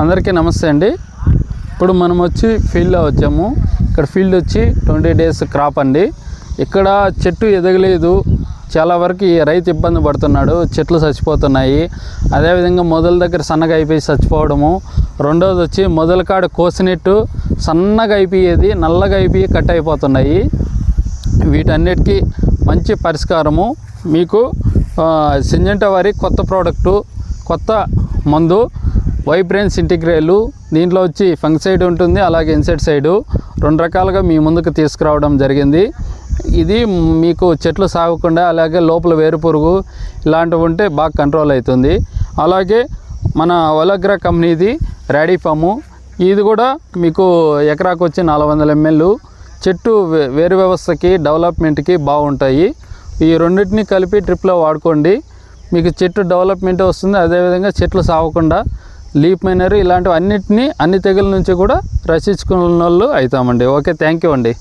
అందరికీ నమస్తే అండి. ఇప్పుడు మనం వచ్చి ఫీల్డ్లో వచ్చాము. ఇక్కడ ఫీల్డ్ వచ్చి ట్వంటీ డేస్ క్రాప్ అండి. ఇక్కడ చెట్టు ఎదగలేదు. చాలా వరకు ఈ రైతు ఇబ్బంది పడుతున్నాడు. చెట్లు చచ్చిపోతున్నాయి. అదేవిధంగా మొదల దగ్గర సన్నగా అయిపోయి చచ్చిపోవడము. రెండోది వచ్చి మొదల కాడ కోసినట్టు సన్నగా అయిపోయేది నల్లగా అయిపోయి కట్ అయిపోతున్నాయి. వీటన్నిటికీ మంచి పరిష్కారము. మీకు సింజంట వారి కొత్త ప్రోడక్టు కొత్త మందు వైబ్రెన్స్ ఇంటిగ్రేలు దీంట్లో వచ్చి ఫంగ్సైడ్ ఉంటుంది అలాగే ఇన్సైడ్ సైడు రెండు రకాలుగా మీ ముందుకు తీసుకురావడం జరిగింది. ఇది మీకు చెట్లు సాగకుండా అలాగే లోపల వేరు పురుగు ఇలాంటివి ఉంటే బాగా కంట్రోల్ అవుతుంది. అలాగే మన ఒలగ్రా కంపెనీది ర్యాడీఫాము ఇది కూడా మీకు ఎకరాకు వచ్చి నాలుగు వందల ఎంఎల్ చెట్టు వే- వేరు వ్యవస్థకి డెవలప్మెంట్కి బాగుంటాయి. ఈ రెండింటిని కలిపి ట్రిప్లో వాడుకోండి. మీకు చెట్టు డెవలప్మెంట్ వస్తుంది అదేవిధంగా చెట్లు సాగకుండా లీప్ మైనర్ ఇలాంటివి అన్నిటినీ అన్ని తెగుల నుంచి కూడా రక్షించుకున్న వాళ్ళు అవుతామండి. ఓకే థ్యాంక్ యూ అండి.